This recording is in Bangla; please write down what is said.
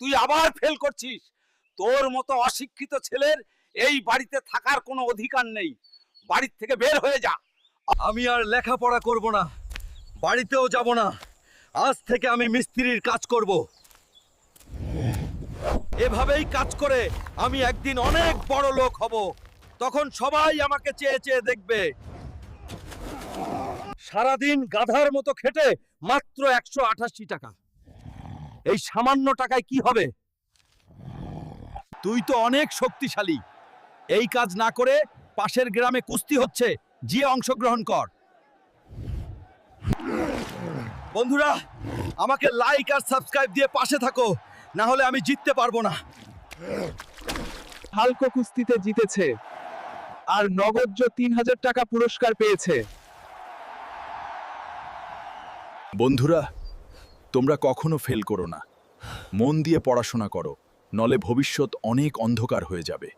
তুই আবার ফেল করছিস। তোর মতো অশিক্ষিত ছেলের এই বাড়িতে থাকার কোনো অধিকার নেই। বাড়ির থেকে বের হয়ে যা। আমি আর লেখাপড়া করব না। বাড়িতেও যাব না। আজ থেকে আমি মিস্ত্রির কাজ করব। এভাবেই কাজ করে আমি একদিন অনেক বড় লোক হব। তখন সবাই আমাকে চেয়ে চেয়ে দেখবে। সারাদিন গাধার মতো খেটে মাত্র একশো আঠাশি টাকা। এই সামান্য টাকায় কি হবে? তুই তো অনেক শক্তিশালী। এই কাজ না করে পাশের গ্রামে কুস্তি হচ্ছে গিয়ে অংশগ্রহণ কর। বন্ধুরা আমাকে লাইক আর সাবস্ক্রাইব দিয়ে পাশে থাকো না হলে আমি জিততে পারব না। হালকো কুস্তিতে জিতেছে আর নগদ তিন হাজার টাকা পুরস্কার পেয়েছে। বন্ধুরা তোমরা কখনো ফেল করো না। মন দিয়ে পড়াশোনা করো, নলে ভবিষ্যৎ অনেক অন্ধকার হয়ে যাবে।